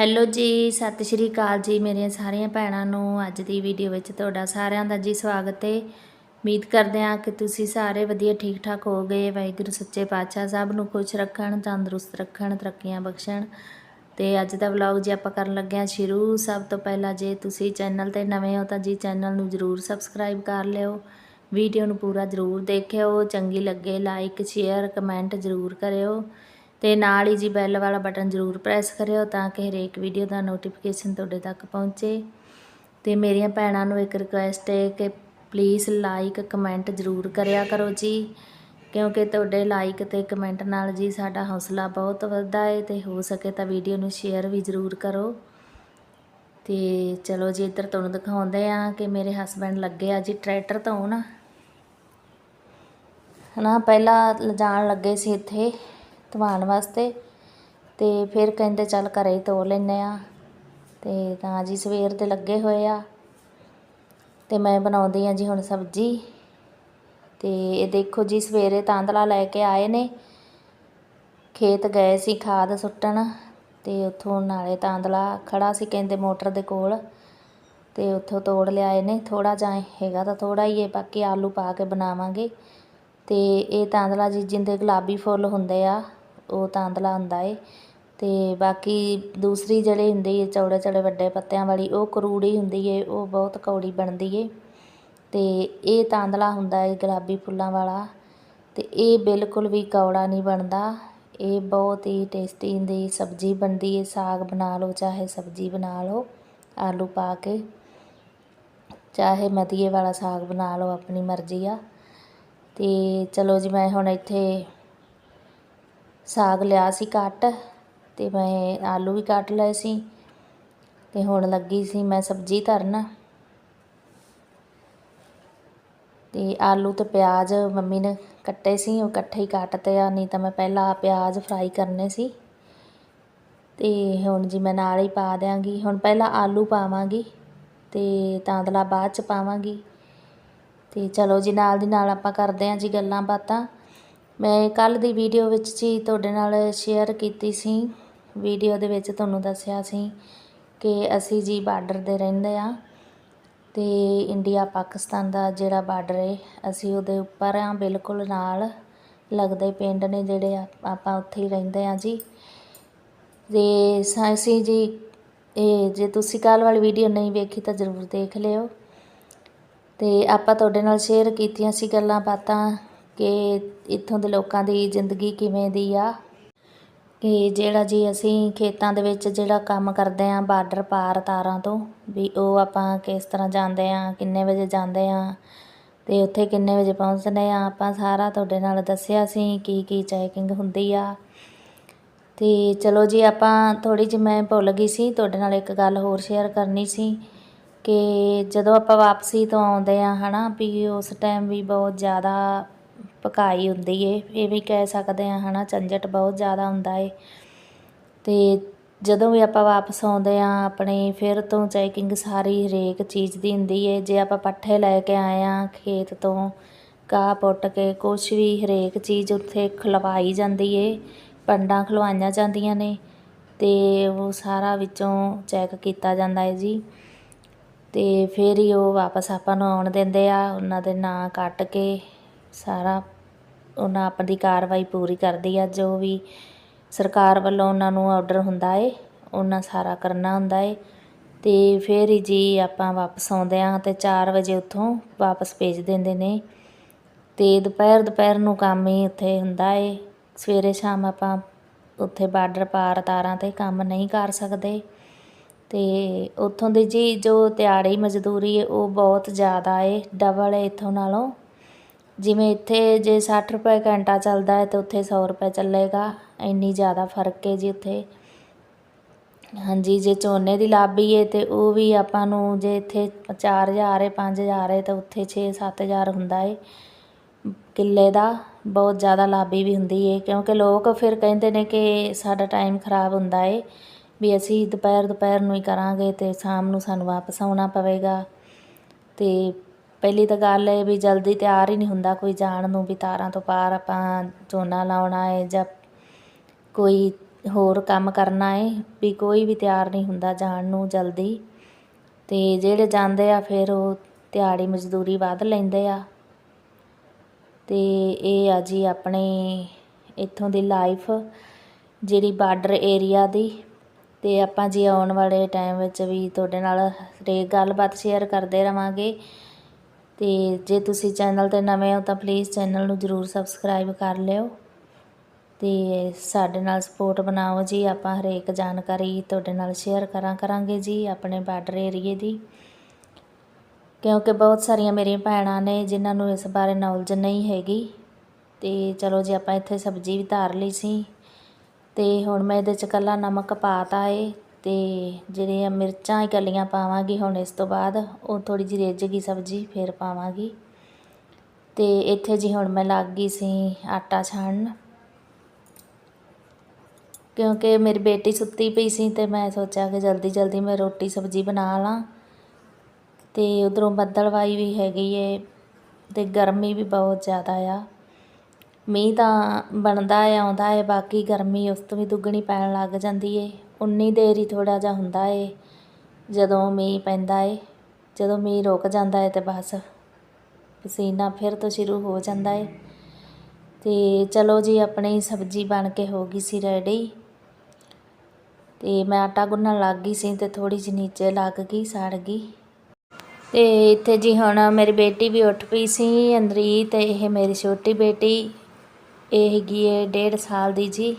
Hello ਜੀ, ਸਤਿ ਸ਼੍ਰੀ ਅਕਾਲ ਜੀ ਮੇਰੀਆਂ ਸਾਰੀਆਂ ਭੈਣਾਂ ਨੂੰ। ਅੱਜ ਦੀ ਵੀਡੀਓ ਵਿੱਚ ਤੁਹਾਡਾ ਸਾਰਿਆਂ ਦਾ ਜੀ ਸਵਾਗਤ ਹੈ ਉਮੀਦ ਕਰਦੇ ਹਾਂ ਕਿ ਤੁਸੀਂ ਸਾਰੇ ਵਧੀਆ ਠੀਕ ਠਾਕ ਹੋਗੇ ਵਾਹਿਗੁਰੂ ਸੱਚੇ ਪਾਤਸ਼ਾਹ ਸਭ ਨੂੰ ਖੁਸ਼ ਰੱਖਣ, ਤੰਦਰੁਸਤ ਰੱਖਣ, ਤਰੱਕੀਆਂ ਬਖਸ਼ਣ। ਤੇ ਅੱਜ ਦਾ ਵਲੌਗ ਜੀ ਆਪਾਂ ਕਰਨ ਲੱਗੇ ਹਾਂ ਸ਼ੁਰੂ, ਸਭ ਤੋਂ ਪਹਿਲਾਂ ਜੇ ਤੁਸੀਂ ਚੈਨਲ ਤੇ ਨਵੇਂ ਹੋ ਤਾਂ ਜੀ ਚੈਨਲ ਨੂੰ ਜਰੂਰ ਸਬਸਕ੍ਰਾਈਬ ਕਰ ਲਿਓ। ਵੀਡੀਓ ਨੂੰ ਪੂਰਾ ਜਰੂਰ ਦੇਖਿਓ, ਚੰਗੀ ਲੱਗੇ ਲਾਈਕ ਸ਼ੇਅਰ ਕਮੈਂਟ ਜਰੂਰ ਕਰਿਓ। ਤੇ ਨਾਲ ਹੀ ਜੀ ਬੈਲ ਵਾਲਾ ਬਟਨ ਜ਼ਰੂਰ ਪ੍ਰੈਸ ਕਰਿਓ ਤਾਂ ਕਿ ਹਰੇਕ ਵੀਡੀਓ ਦਾ ਨੋਟੀਫਿਕੇਸ਼ਨ ਤੁਹਾਡੇ ਤੱਕ ਪਹੁੰਚੇ। ਤੇ ਮੇਰੀਆਂ ਭੈਣਾਂ ਨੂੰ ਇੱਕ ਰਿਕੁਐਸਟ ਹੈ ਕਿ ਪਲੀਜ਼ ਲਾਈਕ ਕਮੈਂਟ ਜ਼ਰੂਰ ਕਰਿਆ ਕਰੋ ਜੀ, ਕਿਉਂਕਿ ਤੁਹਾਡੇ ਲਾਈਕ ਤੇ ਕਮੈਂਟ ਨਾਲ ਜੀ ਸਾਡਾ ਹੌਸਲਾ ਬਹੁਤ ਵੱਧਦਾ ਹੈ ਤੇ ਹੋ ਸਕੇ ਤਾਂ ਵੀਡੀਓ ਨੂੰ ਸ਼ੇਅਰ ਵੀ ਜ਼ਰੂਰ ਕਰੋ। ਤੇ ਚਲੋ ਜੀ ਇੱਧਰ ਤੁਹਾਨੂੰ ਦਿਖਾਉਂਦੇ ਆ ਕਿ ਮੇਰੇ ਹਸਬੰਡ ਲੱਗੇ ਆ ਜੀ ਟਰੈਕਟਰ ਤੋਂ ਧੋਣ। ਹਨਾ, ਪਹਿਲਾਂ ਲਿਜਾਣ ਲੱਗੇ ਸੀ ਇੱਥੇ। ਧਵਾਉਣ ਵਾਸਤੇ ਤੇ ਫਿਰ ਕਹਿੰਦੇ ਚੱਲ ਘਰੇ ਹੀ ਧੋ ਲੈਨੇ ਆ ਤੇ ਤਾਂ ਜੀ ਸਵੇਰ ਦੇ ਲੱਗੇ ਹੋਏ ਆ ਤੇ ਮੈਂ ਬਣਾਉਂਦੀ ਆ ਜੀ ਹੁਣ ਸਬਜ਼ੀ। ਤੇ ਇਹ ਦੇਖੋ ਜੀ ਸਵੇਰੇ ਤਾਂਦਲਾ ਲੈ ਕੇ ਆਏ ਨੇ। ਖੇਤ ਗਏ ਸੀ ਖਾਦ ਸੁੱਟਣ ਤੇ ਉੱਥੋਂ ਨਾਲੇ ਤਾਂਦਲਾ ਖੜਾ ਸੀ ਕਹਿੰਦੇ ਮੋਟਰ ਦੇ ਕੋਲ ਤੇ ਉੱਥੋਂ ਤੋੜ ਲਿਆਏ ਨੇ। ਥੋੜਾ ਜਿਹਾ ਹੈਗਾ ਤਾਂ ਥੋੜਾ ਹੀ ਹੈ, ਬਾਕੀ ਆਲੂ ਪਾ ਕੇ ਬਣਾਵਾਂਗੇ। ਤੇ ਇਹ ਤਾਂਦਲਾ ਜੀ ਜਿੰਦੇ ਗੁਲਾਬੀ ਫੁੱਲ ਹੁੰਦੇ ਆ ਉਹ ਤਾਂਦਲਾ ਹੁੰਦਾ ਏ। ਤੇ ਬਾਕੀ ਦੂਸਰੀ ਜਿਹੜੀ ਹੁੰਦੀ ਏ, ਚੌੜੇ ਚੌੜੇ ਵੱਡੇ ਪੱਤਿਆਂ ਵਾਲੀ, ਉਹ ਕਰੂੜੀ ਹੁੰਦੀ ਏ, ਉਹ ਬਹੁਤ ਕੌੜੀ ਬਣਦੀ ਏ। ਤੇ ਇਹ ਤਾਂਦਲਾ ਹੁੰਦਾ ਏ ਗੁਲਾਬੀ ਫੁੱਲਾਂ ਵਾਲਾ। ਤੇ ਇਹ ਬਿਲਕੁਲ ਵੀ ਕੌੜਾ ਨਹੀਂ ਬਣਦਾ। ਇਹ ਬਹੁਤ ਹੀ ਟੇਸਟੀ ਹੁੰਦੀ ਸਬਜ਼ੀ ਬਣਦੀ ਏ, ਸਾਗ ਬਣਾ ਲਓ, ਚਾਹੇ ਸਬਜ਼ੀ ਬਣਾ ਲਓ, ਆਲੂ ਪਾ ਕੇ। ਚਾਹੇ ਮਦੀਏ ਵਾਲਾ ਸਾਗ ਬਣਾ ਲਓ, ਆਪਣੀ ਮਰਜ਼ੀ ਆ। ਤੇ ਚਲੋ ਜੀ, ਮੈਂ ਹੁਣ ਇੱਥੇ ਸਾਗ ਲਿਆ ਸੀ ਕੱਟ ਤੇ ਮੈਂ ਆਲੂ ਵੀ ਕੱਟ ਲਏ ਸੀ ਤੇ ਹੁਣ ਲੱਗੀ ਸੀ ਮੈਂ ਸਬਜ਼ੀ ਧਰਨ। ਤੇ ਆਲੂ ਤੇ ਪਿਆਜ਼ ਮੰਮੀ ਨੇ ਕੱਟੇ ਸੀ, ਉਹ ਇਕੱਠੇ ਹੀ ਕੱਟਤੇ ਆ, ਨਹੀਂ ਤਾਂ ਮੈਂ ਪਹਿਲਾਂ ਪਿਆਜ਼ ਫਰਾਈ ਕਰਨੇ ਸੀ। ਤੇ ਹੁਣ ਜੀ ਮੈਂ ਨਾਲ ਹੀ ਪਾ ਦਿਆਂਗੀ, ਹੁਣ ਪਹਿਲਾਂ ਆਲੂ ਪਾਵਾਂਗੀ ਤੇ ਤਾਂਦਲਾ ਬਾਅਦ ਚ ਪਾਵਾਂਗੀ। ਤੇ ਚਲੋ ਜੀ, ਨਾਲ ਦੀ ਨਾਲ ਆਪਾਂ ਕਰਦੇ ਆਂ ਜੀ ਗੱਲਾਂ ਬਾਤਾਂ। ਮੈਂ ਕੱਲ ਦੀ ਵੀਡੀਓ ਵਿੱਚ ਜੀ ਤੁਹਾਡੇ ਨਾਲ ਸ਼ੇਅਰ ਕੀਤੀ ਸੀ। ਵੀਡੀਓ ਦੇ ਵਿੱਚ ਤੁਹਾਨੂੰ ਦੱਸਿਆ ਸੀ ਕਿ ਅਸੀਂ ਜੀ ਬਾਰਡਰ ਦੇ ਰਹਿੰਦੇ ਆ ਤੇ ਇੰਡੀਆ ਪਾਕਿਸਤਾਨ ਦਾ ਜਿਹੜਾ ਬਾਰਡਰ ਹੈ ਅਸੀਂ ਉਹਦੇ ਉੱਪਰ ਆ ਬਿਲਕੁਲ ਨਾਲ ਲੱਗਦੇ ਪਿੰਡ ਨੇ ਜਿਹੜੇ ਆਪਾਂ ਉੱਥੇ ਹੀ ਰਹਿੰਦੇ ਆ ਜੀ। ਤੇ ਅਸੀਂ ਜੀ, ਇਹ ਜੇ ਤੁਸੀਂ ਕੱਲ ਵਾਲੀ ਵੀਡੀਓ ਨਹੀਂ ਵੇਖੀ ਤਾਂ ਜ਼ਰੂਰ ਦੇਖ ਲਿਓ। ਤੇ ਆਪਾਂ ਤੁਹਾਡੇ ਨਾਲ ਸ਼ੇਅਰ ਕੀਤੀਆਂ ਸੀ ਗੱਲਾਂ ਬਾਤਾਂ ਕਿ ਇੱਥੋਂ ਦੇ ਲੋਕਾਂ ਦੀ ਜ਼ਿੰਦਗੀ ਕਿਵੇਂ ਦੀ ਆ? ਕਿ ਜਿਹੜਾ ਜੀ ਅਸੀਂ ਖੇਤਾਂ ਦੇ ਵਿੱਚ ਜਿਹੜਾ ਕੰਮ ਕਰਦੇ ਆਂ ਬਾਰਡਰ ਪਾਰ ਤਾਰਾਂ ਤੋਂ, ਵੀ ਉਹ ਆਪਾਂ ਕਿਸ ਤਰ੍ਹਾਂ ਜਾਂਦੇ ਆਂ ਕਿੰਨੇ ਵਜੇ ਜਾਂਦੇ ਆਂ ਤੇ ਉੱਥੇ ਕਿੰਨੇ ਵਜੇ ਪਹੁੰਚਦੇ ਆ ਆਪਾਂ ਸਾਰਾ ਤੁਹਾਡੇ ਨਾਲ ਦੱਸਿਆ ਸੀ ਕੀ ਕੀ ਚੈਕਿੰਗ ਹੁੰਦੀ ਆ। ਤੇ ਚਲੋ ਜੀ ਆਪਾਂ ਥੋੜੀ ਜਿਹੀ ਮੈਂ ਭੁੱਲ ਗਈ ਸੀ, ਤੁਹਾਡੇ ਨਾਲ ਇੱਕ ਗੱਲ ਹੋਰ ਸ਼ੇਅਰ ਕਰਨੀ ਸੀ ਕਿ ਜਦੋਂ ਆਪਾਂ ਵਾਪਸੀ ਤੋਂ ਆਉਂਦੇ ਆ ਹਨਾ, ਵੀ ਉਸ ਟਾਈਮ ਵੀ ਬਹੁਤ ਜ਼ਿਆਦਾ ਪਕਾਈ ਹੁੰਦੀ ਏ, ਇਹ ਵੀ ਕਹਿ ਸਕਦੇ ਆ ਹਨਾ, ਝੰਜਟ ਬਹੁਤ ਜ਼ਿਆਦਾ ਹੁੰਦਾ ਏ। ਤੇ ਜਦੋਂ ਵੀ ਆਪਾਂ ਵਾਪਸ ਆਉਂਦੇ ਆ ਆਪਣੇ ਫਿਰ ਤੋਂ ਚੈਕਿੰਗ ਸਾਰੀ ਹਰੇਕ ਚੀਜ਼ ਦੀ ਹੁੰਦੀ ਏ। ਜੇ ਆਪਾਂ ਪੱਠੇ ਲੈ ਕੇ ਆਏ ਆ ਖੇਤ ਤੋਂ, ਘਾਹ ਪੁੱਟ ਕੇ, ਕੁਛ ਵੀ ਹਰੇਕ ਚੀਜ਼ ਉੱਥੇ ਖਲਵਾਈ ਜਾਂਦੀ ਏ, ਪੰਡਾਂ ਖਲਵਾਈਆਂ ਜਾਂਦੀਆਂ ਨੇ, ਤੇ ਉਹ ਸਾਰਾ ਵਿੱਚੋਂ ਚੈੱਕ ਕੀਤਾ ਜਾਂਦਾ ਹੈ ਜੀ। ਤੇ ਫਿਰ ਹੀ ਉਹ ਵਾਪਸ ਆਪਾਂ ਨੂੰ ਆਉਣ ਦਿੰਦੇ ਆ, ਉਹਨਾਂ ਦੇ ਨਾਂ ਕੱਟ ਕੇ ਸਾਰਾ ਉਹਨਾਂ ਆਪਣੀ ਕਾਰਵਾਈ ਪੂਰੀ ਕਰਦੀ ਆ, ਜੋ ਵੀ ਸਰਕਾਰ ਵੱਲੋਂ ਉਹਨਾਂ ਨੂੰ ਆਰਡਰ ਹੁੰਦਾ ਏ, ਉਹਨਾਂ ਸਾਰਾ ਕਰਨਾ ਹੁੰਦਾ ਏ। ਤੇ ਫਿਰ ਹੀ ਜੀ ਆਪਾਂ ਵਾਪਸ ਆਉਂਦੇ ਆ ਤੇ 4 ਵਜੇ ਉੱਥੋਂ ਵਾਪਸ ਭੇਜ ਦਿੰਦੇ ਨੇ। ਤੇ ਦੁਪਹਿਰ ਦੁਪਹਿਰ ਨੂੰ ਕੰਮ ਹੀ ਉੱਥੇ ਹੁੰਦਾ ਏ। ਸਵੇਰੇ ਸ਼ਾਮ ਆਪਾਂ ਉੱਥੇ ਬਾਰਡਰ ਪਾਰ ਤਾਰਾਂ ਤੇ ਕੰਮ ਨਹੀਂ ਕਰ ਸਕਦੇ। ਤੇ ਉੱਥੋਂ ਦੀ ਜੀ ਜੋ ਦਿਹਾੜੀ ਮਜ਼ਦੂਰੀ ਹੈ ਉਹ ਬਹੁਤ ਜ਼ਿਆਦਾ ਏ ਡਬਲ ਏ ਇੱਥੋਂ ਨਾਲੋਂ। ਜਿਵੇਂ ਇੱਥੇ ਜੇ ਸੱਠ ਰੁਪਏ ਘੰਟਾ ਚੱਲਦਾ ਹੈ ਤਾਂ ਉੱਥੇ ਸੌ ਰੁਪਏ ਚੱਲੇਗਾ, ਇੰਨੀ ਜ਼ਿਆਦਾ ਫ਼ਰਕ ਹੈ ਜੀ ਉੱਥੇ। ਹਾਂਜੀ, ਜੇ ਝੋਨੇ ਦੀ ਲਾਭੀ ਹੈ ਤੇ ਉਹ ਵੀ ਆਪਾਂ ਨੂੰ ਜੇ ਇੱਥੇ 4000 ਹੈ 5000 ਹੈ ਤਾਂ ਉੱਥੇ 6-7000 ਹੁੰਦਾ ਹੈ। ਕਿੱਲੇ ਦਾ ਬਹੁਤ ਜ਼ਿਆਦਾ ਲਾਭੀ ਵੀ ਹੁੰਦੀ ਹੈ, ਕਿਉਂਕਿ ਲੋਕ ਫਿਰ ਕਹਿੰਦੇ ਨੇ ਕਿ ਸਾਡਾ ਟਾਈਮ ਖਰਾਬ ਹੁੰਦਾ ਹੈ ਵੀ ਅਸੀਂ ਦੁਪਹਿਰ ਦੁਪਹਿਰ ਨੂੰ ਹੀ ਕਰਾਂਗੇ ਤੇ ਸ਼ਾਮ ਨੂੰ ਸਾਨੂੰ ਵਾਪਸ ਆਉਣਾ ਪਵੇਗਾ। ਤੇ ਪਹਿਲੀ ਤਾਂ ਗੱਲ ਇਹ ਵੀ ਜਲਦੀ ਤਿਆਰ ਹੀ ਨਹੀਂ ਹੁੰਦਾ ਕੋਈ ਜਾਣ ਨੂੰ ਵੀ ਤਾਰਾਂ ਤੋਂ ਪਾਰ ਆਪਾਂ ਝੋਨਾ ਲਾਉਣਾ ਹੈ ਜਾਂ ਕੋਈ ਹੋਰ ਕੰਮ ਕਰਨਾ ਹੈ, ਵੀ ਕੋਈ ਵੀ ਤਿਆਰ ਨਹੀਂ ਹੁੰਦਾ ਜਾਣ ਨੂੰ ਜਲਦੀ। ਤੇ ਜਿਹੜੇ ਜਾਂਦੇ ਆ ਫਿਰ ਉਹ ਦਿਹਾੜੀ ਮਜ਼ਦੂਰੀ ਵੱਧ ਲੈਂਦੇ ਆ। ਤੇ ਇਹ ਆ ਜੀ ਆਪਣੇ ਇੱਥੋਂ ਦੀ ਲਾਈਫ, ਜਿਹੜੀ ਬਾਰਡਰ ਏਰੀਆ ਦੀ। ਤੇ ਆਪਾਂ ਜੀ ਆਉਣ ਵਾਲੇ ਟਾਈਮ ਵਿੱਚ ਵੀ ਤੁਹਾਡੇ ਨਾਲ ਹਰੇਕ ਗੱਲਬਾਤ ਸ਼ੇਅਰ ਕਰਦੇ ਰਵਾਂਗੇ। ਤੇ ਜੇ ਤੁਸੀਂ ਚੈਨਲ ਤੇ ਨਵੇਂ ਹੋ ਤਾਂ ਪਲੀਜ਼ ਚੈਨਲ ਨੂੰ ਜਰੂਰ ਸਬਸਕ੍ਰਾਈਬ ਕਰ ਲਿਓ ਤੇ ਸਾਡੇ ਨਾਲ ਸਪੋਰਟ ਬਣਾਓ ਜੀ। ਆਪਾਂ ਹਰੇਕ ਜਾਣਕਾਰੀ ਤੁਹਾਡੇ ਨਾਲ ਸ਼ੇਅਰ ਕਰਾਂ ਕਰਾਂਗੇ ਜੀ ਆਪਣੇ ਬਾਰਡਰ ਏਰੀਏ ਦੀ। ਕਿਉਂਕਿ ਬਹੁਤ ਸਾਰੀਆਂ ਮੇਰੀਆਂ ਭੈਣਾਂ ਨੇ ਜਿਨ੍ਹਾਂ ਨੂੰ ਇਸ ਬਾਰੇ ਨੌਲੇਜ ਨਹੀਂ ਹੈਗੀ। ਤੇ ਚਲੋ ਜੀ ਆਪਾਂ ਇੱਥੇ ਸਬਜ਼ੀ ਵੀ ਧਾਰ ਲਈ ਸੀ। ਤੇ ਹੁਣ ਮੈਂ ਇਹਦੇ ਚ ਕੱਲਾ ਨਮਕ ਪਾਤਾ ਏ। ਤੇ ਜਿਹੜੀਆਂ ਮਿਰਚਾਂ ਇਕੱਲੀਆਂ ਪਾਵਾਂਗੀ ਹੁਣ ਇਸ ਤੋਂ ਬਾਅਦ, ਉਹ ਥੋੜ੍ਹੀ ਜਿਹੀ ਰਿੱਝ ਗਈ ਸਬਜ਼ੀ, ਫਿਰ ਪਾਵਾਂਗੀ। ਅਤੇ ਇੱਥੇ ਜੀ ਹੁਣ ਮੈਂ ਲੱਗ ਗਈ ਸੀ ਆਟਾ ਛਾਣਨ। ਕਿਉਂਕਿ ਮੇਰੀ ਬੇਟੀ ਸੁੱਤੀ ਪਈ ਸੀ ਤੇ ਮੈਂ ਸੋਚਿਆ ਕਿ ਜਲਦੀ ਜਲਦੀ ਮੈਂ ਰੋਟੀ ਸਬਜ਼ੀ ਬਣਾ ਲਾਂ। ਤੇ ਉਧਰੋਂ ਬੱਦਲਵਾਈ ਵੀ ਹੈਗੀ ਏ ਤੇ ਗਰਮੀ ਵੀ ਬਹੁਤ ਜ਼ਿਆਦਾ ਆ। ਮੀਂਹ ਤਾਂ ਬਣਦਾ ਆ, ਆਉਂਦਾ ਏ ਬਾਕੀ ਗਰਮੀ ਉਸ ਤੋਂ ਵੀ ਦੁੱਗਣੀ ਪੈਣ ਲੱਗ ਜਾਂਦੀ ਏ। ਉਨੀ ਦੇਰ ਹੀ ਥੋੜ੍ਹਾ ਜਿਹਾ ਹੁੰਦਾ ਏ, ਜਦੋਂ ਮੀਂਹ ਪੈਂਦਾ ਏ, ਜਦੋਂ ਮੀਂਹ ਰੁਕ ਜਾਂਦਾ ਏ ਤਾਂ ਬਸ ਪਸੀਨਾ ਫਿਰ ਤੋਂ ਸ਼ੁਰੂ ਹੋ ਜਾਂਦਾ ਏ। ਅਤੇ ਚਲੋ ਜੀ, ਆਪਣੀ ਸਬਜ਼ੀ ਬਣ ਕੇ ਹੋ ਗਈ ਸੀ ਰੈਡੀ ਅਤੇ ਮੈਂ ਆਟਾ ਗੁੰਨਣ ਲੱਗ ਗਈ ਸੀ ਅਤੇ ਥੋੜ੍ਹੀ ਜਿਹੀ ਨੀਚੇ ਲੱਗ ਗਈ, ਸੜ ਗਈ। ਤੇ ਇੱਥੇ ਜੀ ਹੁਣ ਮੇਰੀ ਬੇਟੀ ਵੀ ਉੱਠ ਪਈ ਸੀ ਅੰਦਰੀ ਤੇ ਇਹ ਮੇਰੀ ਛੋਟੀ ਬੇਟੀ, ਇਹ ਹੈਗੀ ਏ ਡੇਢ ਸਾਲ ਦੀ ਜੀ।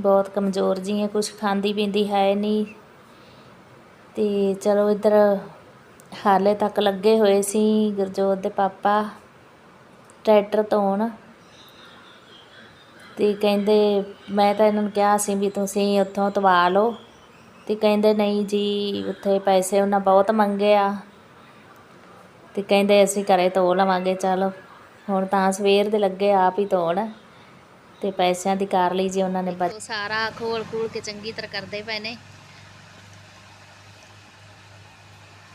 ਬਹੁਤ ਕਮਜ਼ੋਰ ਜੀ ਹੈ ਕੁਝ ਖਾਂਦੀ ਪੀਂਦੀ ਹੈ ਨਹੀਂ। ਤੇ ਚਲੋ ਇੱਧਰ ਹਾਲੇ ਤੱਕ ਲੱਗੇ ਹੋਏ ਸੀ ਗੁਰਜੋਤ ਦੇ ਪਾਪਾ ਟਰੈਕਟਰ ਧੋਣ। ਤੇ ਕਹਿੰਦੇ, ਮੈਂ ਤਾਂ ਇਹਨਾਂ ਨੂੰ ਕਿਹਾ ਸੀ ਵੀ ਤੁਸੀਂ ਉੱਥੋਂ ਤਵਾ ਲਓ। ਤੇ ਕਹਿੰਦੇ, ਨਹੀਂ ਜੀ, ਉੱਥੇ ਪੈਸੇ ਉਹਨਾਂ ਬਹੁਤ ਮੰਗੇ ਆ। ਤੇ ਕਹਿੰਦੇ, ਅਸੀਂ ਘਰੇ ਧੋ ਲਵਾਂਗੇ, ਚਲੋ। ਹੁਣ ਤਾਂ ਸਵੇਰ ਦੇ ਲੱਗੇ ਆਪ ਹੀ ਧੋਣ। ਤੇ ਪੈਸਿਆਂ ਦੀ ਕਰ ਲਈ ਜੀ ਉਹਨਾਂ ਨੇ ਬਚ ਸਾਰਾ ਖੋਲ ਖੂਲ ਕੇ ਚੰਗੀ ਤਰ੍ਹਾਂ ਕਰਦੇ ਪਏ ਨੇ।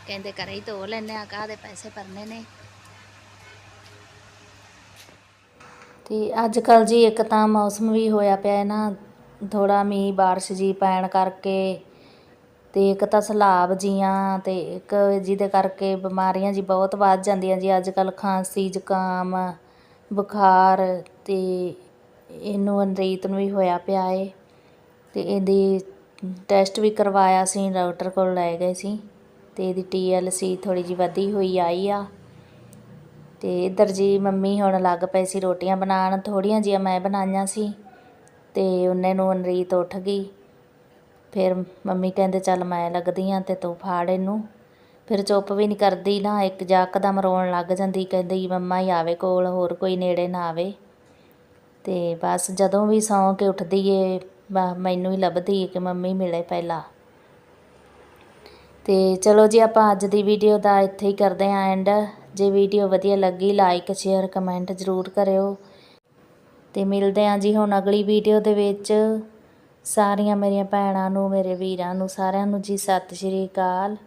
ਕਹਿੰਦੇ ਘਰੇ ਹੀ ਧੋ ਲੈਨੇ ਆ ਕਾਹਦੇ ਪੈਸੇ ਭਰਨੇ ਨੇ। ਤੇ ਅੱਜ ਕੱਲ ਜੀ ਇੱਕ ਤਾਂ ਮੌਸਮ ਵੀ ਹੋਇਆ ਪਿਆ ਹੈ ਨਾ ਥੋੜਾ ਮੀਂਹ ਬਾਰਿਸ਼ ਜੀ ਪੈਣ ਕਰਕੇ ਤੇ ਇੱਕ ਤਾਂ ਸਲਾਬ ਜੀਆਂ ਤੇ ਇੱਕ ਜਿਹਦੇ ਕਰਕੇ ਬਿਮਾਰੀਆਂ ਜੀ ਬਹੁਤ ਵੱਧ ਜਾਂਦੀਆਂ ਜੀ ਅੱਜ ਕੱਲ ਖਾਂਸੀ ਜ਼ੁਕਾਮ ਬੁਖਾਰ ਤੇ ਇਹਨੂੰ ਅਨਰੀਤ ਨੂੰ ਵੀ ਹੋਇਆ ਪਿਆ ਏ ਅਤੇ ਇਹਦੀ ਟੈਸਟ ਵੀ ਕਰਵਾਇਆ ਸੀ ਡਾਕਟਰ ਕੋਲ ਲੈ ਗਏ ਸੀ ਅਤੇ ਇਹਦੀ ਟੀਐਲਸੀ ਥੋੜ੍ਹੀ ਜਿਹੀ ਵਧੀ ਹੋਈ ਆਈ ਆ ਤੇ ਇੱਧਰ ਜੀ ਮੰਮੀ ਹੁਣ ਲੱਗ ਪਏ ਸੀ ਰੋਟੀਆਂ ਬਣਾਉਣ ਥੋੜੀਆਂ ਜਿਹੀਆਂ ਮੈਂ ਬਣਾਈਆਂ ਸੀ ਤੇ ਉਹਨੇ ਨੂੰ ਅਨਰੀਤ ਉੱਠ ਗਈ। ਫਿਰ ਮੰਮੀ ਕਹਿੰਦੇ ਚੱਲ ਮੈਂ ਲੱਗਦੀ ਆ ਤੇ ਤੂੰ ਫਾੜ ਇਹਨੂੰ। ਫਿਰ ਚੁੱਪ ਵੀ ਨਹੀਂ ਕਰਦੀ ਨਾ, ਇੱਕ ਜੱਕਦਮ ਰੋਣ ਲੱਗ ਜਾਂਦੀ, ਕਹਿੰਦੀ ਮੰਮਾ ਹੀ ਆਵੇ ਕੋਲ, ਹੋਰ ਕੋਈ ਨੇੜੇ ਨਾ ਆਵੇ। ਅਤੇ ਬਸ ਜਦੋਂ ਵੀ ਸੌਂ ਕੇ ਉੱਠਦੀ ਏ ਬ- ਮੈਨੂੰ ਹੀ ਲੱਭਦੀ ਏ ਕਿ ਮੰਮੀ ਮਿਲੇ ਪਹਿਲਾਂ। ਅਤੇ ਚਲੋ ਜੀ, ਆਪਾਂ ਅੱਜ ਦੀ ਵੀਡੀਓ ਦਾ ਇੱਥੇ ਹੀ ਕਰਦੇ ਹਾਂ ਐਂਡ। ਜੇ ਵੀਡੀਓ ਵਧੀਆ ਲੱਗੀ ਲਾਈਕ ਸ਼ੇਅਰ ਕਮੈਂਟ ਜ਼ਰੂਰ ਕਰਿਓ। ਅਤੇ ਮਿਲਦੇ ਹਾਂ ਜੀ ਹੁਣ ਅਗਲੀ ਵੀਡੀਓ ਦੇ ਵਿੱਚ। ਸਾਰੀਆਂ ਮੇਰੀਆਂ ਭੈਣਾਂ ਨੂੰ, ਮੇਰੇ ਵੀਰਾਂ ਨੂੰ, ਸਾਰਿਆਂ ਨੂੰ ਜੀ, ਸਤਿ ਸ਼੍ਰੀ ਅਕਾਲ।